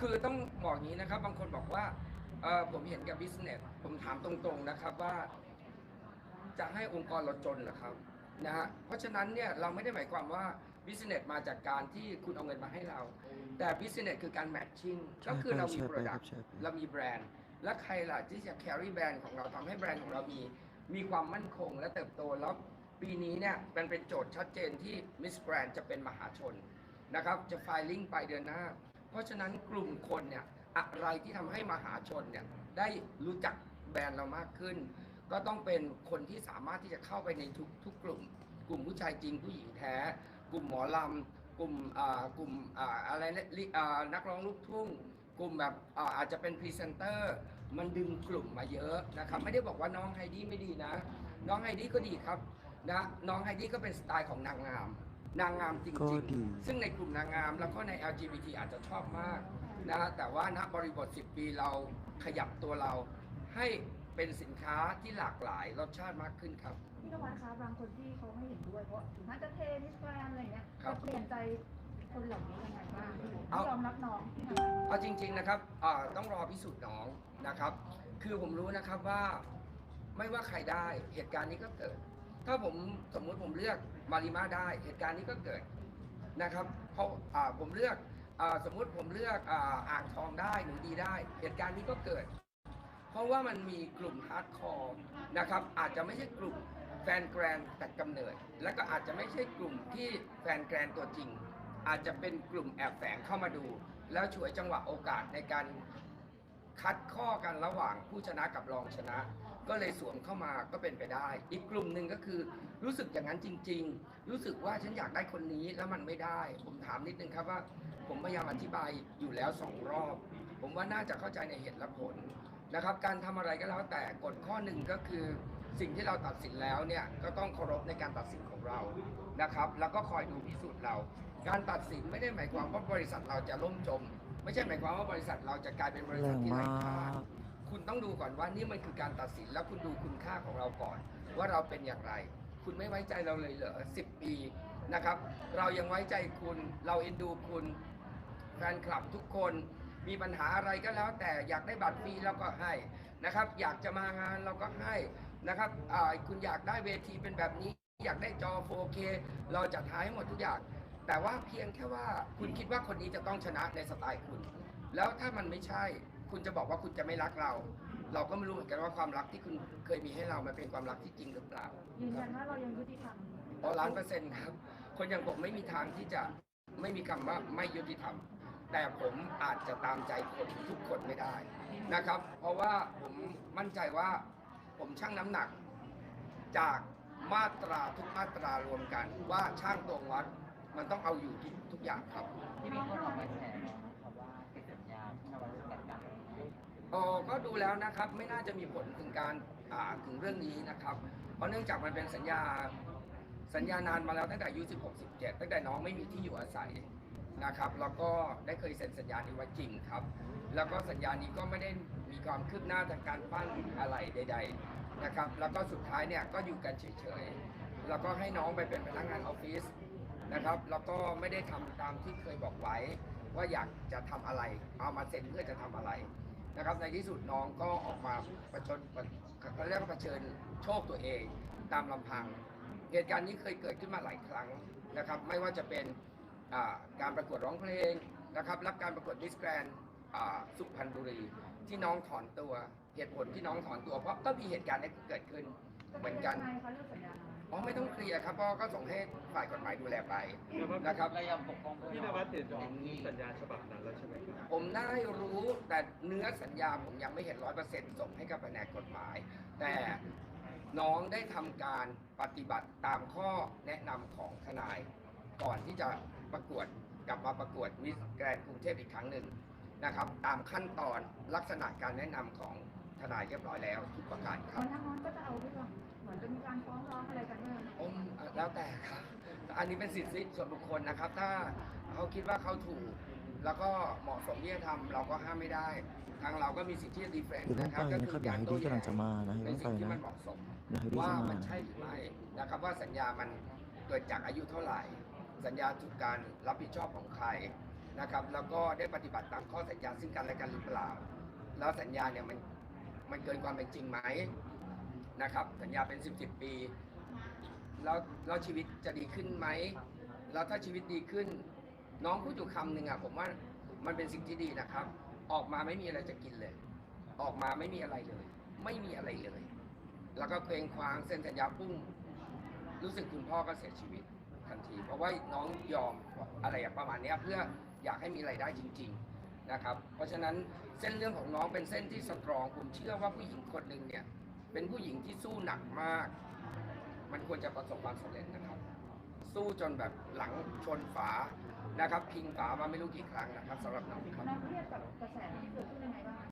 คือต้องบอกอย่างนี้นะครับ บางคนบอกว่าเออผมเห็นกับบิสเนสผมถามตรงๆนะครับว่า จะให้องค์กรเราจนเหรอครับนะฮะเพราะฉะนั้นเนี่ยเราไม่ได้หมายความว่าบิสเนสมาจากการที่คุณเอาเงินมาให้เรา แต่บิสเนสคือการแมทชิ่งก็คือเรามีใช่โปไปรคดัรักบต์ใช่ไปเรามีแบรนด์ และใครล่ะที่จะ carry แบรนด์ของเราทำให้แบรนด์ของเรามีมีความมั่นคงและเติบโตแล้วปีนี้เนี่ยมันเป็นโจทย์ชัดเจนที่ Miss Grand จะเป็นมหาชนนะครับ จะ filing ไปเดือนหน้า เพราะฉะนั้นกลุ่มคนเนี่ยอะไรที่ทำให้มหาชนเนี่ยได้รู้จักแบรนด์เรามากขึ้น ก็ต้องเป็นคนที่สามารถที่จะเข้าไปในทุกทุกกลุ่ม กลุ่มผู้ชายจริงผู้หญิงแท้ กลุ่มหมอลำกลุ่มอ่ากลุ่มอ่าอะไรนะลิอ่านักร้องลูกทุ่ง กลุ่มแบบอ่าอาจจะเป็นพรีเซนเตอร์มันดึงกลุ่มมาเยอะนะครับไม่ได้บอกว่าน้องไฮดี้ไม่ดีนะ น้องไฮดี้ก็ดีครับนะน้องไฮดี้ก็เป็นสไตล์ของนางงาม นางงามจก็ริงดี ๆ ซึ่งในกลุ่มนางงามแล้วก็ใน LGBT อาจจะชอบมากนะแต่ว่าณบริบท 10 ปีเราขยับตัวเรา ให้เป็นสินค้าที่หลากหลายรสชาติมากขึ้นครับ พี่นวัดคะบางคนที่เขาไม่เห็นด้วยเพราะถึงแม้จะเทนิสแกรนอะไรเงี้ยครับจะเปลี่ยนใจคนเหล่านี้ยังไงบ้างเอายอมรับน้องพี่นวัดเอาจริง ๆ นะครับอ่าต้องรอพิสูจน์น้องนะครับ คือผมรู้นะครับว่าไม่ว่าใครได้เหตุการณ์นี้ก็เกิด ถ้าผมสมมุติผมเลือกมาริมาได้เหตุการณ์นี้ก็เกิดนะครับเพราะผมเลือกอสมมุติผมเลือกอ,อ่างทองได้หนูดีได้ เหตุการณ์นี้ก็เกิด เพราะว่ามันมีกลุ่มฮาร์ดคอร์นะครับอาจจะไม่ใช่กลุ่มแฟนแกรนแต่กำเนิด และก็อาจจะไม่ใช่กลุ่มที่แฟนแกรนตัวจริง อาจจะเป็นกลุ่มแอบแฝงเข้ามาดู แล้วฉวยจังหวะโอกาสในการ คัดข้อกันระหว่างผู้ชนะกับรองชนะ ก็เลยสวมเข้ามาก็เป็นไปได้ อีกกลุ่มหนึ่งก็คือ รู้สึกอย่างนั้นจริง ๆ รู้สึกว่าฉันอยากได้คนนี้แล้วมันไม่ได้ ผมถามนิดนึงครับว่า ผมพยายามอธิบายอยู่แล้วสองรอบ ผมว่าน่าจะเข้าใจในเหตุและผลนะครับ การทำอะไรก็แล้วแต่กฎข้อหนึ่งก็คือ สิ่งที่เราตัดสินแล้วเนี่ยก็ต้องเคารพในการตัดสินของเรา นะครับ แล้วก็คอยดูพิสูจน์เรา การตัดสินไม่ได้หมายความว่าบริษัทเราจะล่มจม ไม่ใช่หมายความว่าบริษัทเราจะกลายเป็นบริแรษัทงที่มาไร้ค่ากคุณต้องดูก่อนว่านี่มันคือการตัดสินแล้วคุณดูคุณค่าของเราก่อน ว่าเราเป็นอย่างไร คุณไม่ไว้ใจเราเลยเหรอสิบปีนะครับ เรายังไว้ใจคุณเราเอ็นดูคุณแฟนคลับทุกคนมีปัญหาอะไรก็แล้ว แต่อยากได้บัตรฟรีเราก็ให้นะครับ อยากจะมางานเราก็ให้นะครับอ่าคุณอยากได้เวทีเป็นแบบนี้ อยากได้จอ 4K เราจัดหาให้หมดทุกอย่าง แต่ว่าเพียงแค่ว่าคุณคิดว่าคนนี้จะต้องชนะในสไตล์คุณ แล้วถ้ามันไม่ใช่ คุณจะบอกว่าคุณจะไม่รักเรา เราก็ไม่รู้เหมือนกันว่าความรักที่คุณเคยมีให้เรามันเป็นความรักที่จริงหรือเปล่ายืนยันว่าเรายังยุติธรรมอ๋อล้านเปอร์เซ็นต์ครับ คนอย่างผมไม่มีทางที่จะไม่มีคำว่าไม่ยุติธรรม แต่ผมอาจจะตามใจคนทุกคนไม่ได้นะครับ เพราะว่าผมมั่นใจว่าผมชั่งน้ำหนักจาก มาตราทุกมาตรารวมกัน ว่าช่างตวงวัดมันต้องเอาอยู่ทุกทุกอย่างครับที่มีคนออกมาแฉนะครับว่าสัญญาที่นวัดจัดการอ๋อก็ดูแล้วนะครับไม่น่าจะมีผลถึงการอ่าถึงเรื่องนี้นะครับ เพราะเนื่องจากมันเป็นสัญญาสัญญานานมาแล้วตั้งแต่อายุ 16 17 ตั้งแต่น้องไม่มีที่อยู่อาศัยนะครับแล้วก็ได้เคยเซ็นสัญญานี้ไว้จริงครับ แล้วก็สัญญานี้ก็ไม่ได้มีความคืบหน้าทางการปั้นอะไรใด ๆ นะครับ แล้วก็สุดท้ายเนี่ยก็อยู่กันเฉยๆ แล้วก็ให้น้องไปเป็นพนักงานออฟฟิศนะครับ แล้วก็ไม่ได้ทำตามที่เคยบอกไว้ ว่าอยากจะทำอะไร เอามาเซ็นเพื่อจะทำอะไรนะครับ ในที่สุดน้องก็ออกมาประชนเขาเรียกว่าเผชิญโชคตัวเองตามลำพัง เหตุการณ์นี้เคยเกิดขึ้นมาหลายครั้งนะครับ ไม่ว่าจะเป็นการประกวดร้องเพลงนะครับ รับการประกวดมิสแกรน สุพรรณบุรีที่น้องถอนตัวเหตุผลที่น้องถอนตัวเพราะก็มีเหตุการณ์นี้เกิดขึ้นจะเหเป็มืนอนกัยันงไงคะเรื่องสัญญาอ๋อไม่ต้องเคลียร์ครับเพราะก็ส่งให้ฝ่ายกฎหมายดูแลไปนะครับเรายังปกป้องเพื่อนพี่นวัดเห็นของสัญญาฉบับนั้นแล้วใช่ไหมครับผมได้รู้แต่เนื้อสัญญาผมยังไม่เห็นร้อยเปอร์เซ็นต์ส่งให้กับแผนกกฎหมาย แต่น้องได้ทำการปฏิบัติตามข้อแนะนำของทนาย ก่อนที่จะประกวดกลับมาประกวดมิสแกรนกรุงเทพอีกครั้งหนึ่ง นะครับ ตามขั้นตอนลักษณะการแนะนำของทนายเรียบร้อยแล้วทุกประการคเหรับมือนทางโน้นก็จะเอาเรื่องเหมือนจะมีการฟ้องร้องอะไรกันเนี่ยผมแล้วแต่ครับอันนี้เป็นสิทธิส่วนบุคคลนะครับ ถ้าเขาคิดว่าเขาถูก แล้วก็เหมาะสมที่จะทำเราก็ห้ามไม่ได้ ทางเราก็มีสิทธิดีเฟนเดี๋ยวต้องนะครับไปก็นะครับคือเดี๋ยวให้ดีกำลังจะมานะในต้องสิ่งที่ไปนะมันเหมาะสมเดี๋ยวให้ดีว่าจะมามันใช่หรือไม่นะครับ ว่าสัญญามันเกิดจากอายุเท่าไหร่ สัญญาถูกการรับผิดชอบของใคร นะครับ แล้วก็ได้ปฏิบัติตามข้อสัญญาซึ่งกันและกันหรือเปล่า แล้วสัญญาเนี่ยมันมันเกินความเป็นจริงไหมนะครับ สัญญาเป็น10บสปี แล้วแล้วชีวิตจะดีขึ้นไหมแล้วถ้าชีวิตดีขึ้น น้องพูดอยู่คำหนึ่งอะผมว่ามันเป็นสิ่งที่ดีนะครับ ออกมาไม่มีอะไรจะกินเลย ออกมาไม่มีอะไรเลย ไม่มีอะไรเลย แล้วก็เคว้งควางเซ็นสัญญาปุ้งรู้สึกคุณพ่อก็เสียชีวิตทันที เพราะว่าน้องยอมอะไรอะประมาณนี้เพื่อ อยากให้มีไรายได้จริง ๆนะครับ เพราะฉะนั้นเส้นเรื่องของน้องเป็นเส้นที่สตรองผมเชื่อว่าผู้หญิงคนหนึ่งเนี่ยเป็นผู้หญิงที่สู้หนักมาก มันควรจะประสบความสำเร็จนะครับ สู้จนแบบหลังชนฝานะครับ พิงฝามาไม่รู้กี่ครั้งนะครับสำหรับน้องครับน้องเครียดกับกระแสที่เกิดขึ้นยังไงบ้าง